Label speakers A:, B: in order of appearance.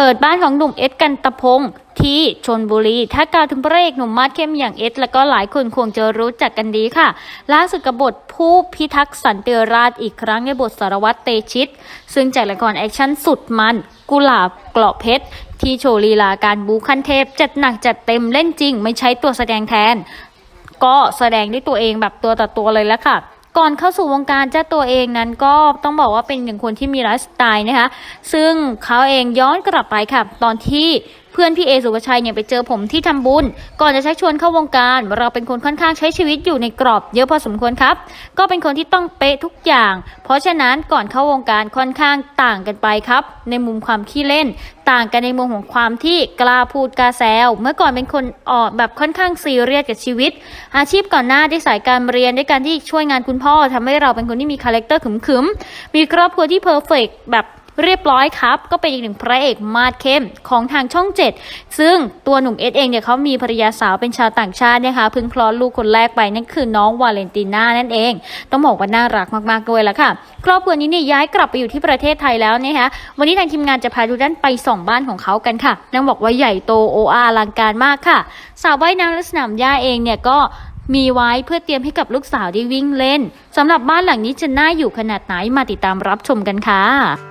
A: เปิดบ้านของหนุ่มเอสกันตะพงศ์ที่ชนบุรี ถ้ากล่าวถึงพระเอกหนุ่มมาดเข้มอย่างเอสแล้วก็หลายคนคงจะรู้จักกันดีค่ะ ล่าสุดกับบทผู้พิทักษ์สันติราษฎร์อีกครั้งในบทสารวัตรเตชิต ซึ่งจากละครแอคชั่นสุดมัน กุหลาบเกราะเพชร ที่โชว์ลีลาการบูคันเทพ จัดหนักจัดเต็มเล่นจริง ไม่ใช้ตัวแสดงแทน ก็แสดงด้วยตัวเองแบบตัวต่อตัวเลยแล้วค่ะ ก่อนเข้าสู่วงการเจ้าตัวเองนั้นก็ต้องบอกว่าเป็นหนึ่งคนที่มีไลฟ์สไตล์นะคะ ซึ่งเขาเองย้อนกลับไปค่ะ ตอนที่ พื่อนพี่เอสุภาชัยเนี่ยไปเจอผมที่ทำบุญ ก่อนจะชักชวนเข้าวงการ เราเป็นคนค่อนข้างใช้ชีวิตอยู่ในกรอบเยอะพอสมควรครับ ก็เป็นคนที่ต้องเป๊ะทุกอย่าง เพราะฉะนั้นก่อนเข้าวงการค่อนข้างต่างกันไปครับ ในมุมความขี้เล่น ต่างกันในมุมของความที่กล้าพูดกล้าแซวเมื่อก่อนเป็นคนออกแบบค่อนข้างซีเรียสกับชีวิต อาชีพก่อนหน้าได้สายการเรียนด้วยการที่ช่วยงานคุณพ่อทำให้เราเป็นคนที่มีคาแรคเตอร์ขึมๆมีครอบครัวที่เพอร์เฟกแบบ เรียบร้อยครับ ก็เป็นอีกหนึ่งพระเอกมาดเข้มของทางช่องเจ็ดซึ่งตัวหนุ่มเอสเองเนี่ยเขามีภรรยาสาวเป็นชาวต่างชาตินะคะเพิ่งคลอดลูกคนแรกไปนั่นคือน้องวาเลนติน่านั่นเอง ต้องบอกว่าน่ารักมากๆด้วยละค่ะ ครอบครัวนี้เนี่ยย้ายกลับไปอยู่ที่ประเทศไทยแล้วนะคะวันนี้ทางทีมงานจะพาดูด้านไปส่องบ้านของเขากันค่ะนั่งบอกว่าใหญ่โตโออาอลังการมากค่ะสาวว่ายน้ำและสนามหญ้าเองเนี่ยก็มีไว้เพื่อเตรียมให้กับลูกสาวได้วิ่งเล่นสำหรับบ้านหลังนี้จะน่าอยู่ขนาดไหนมาติดตามรับชมกันค่ะ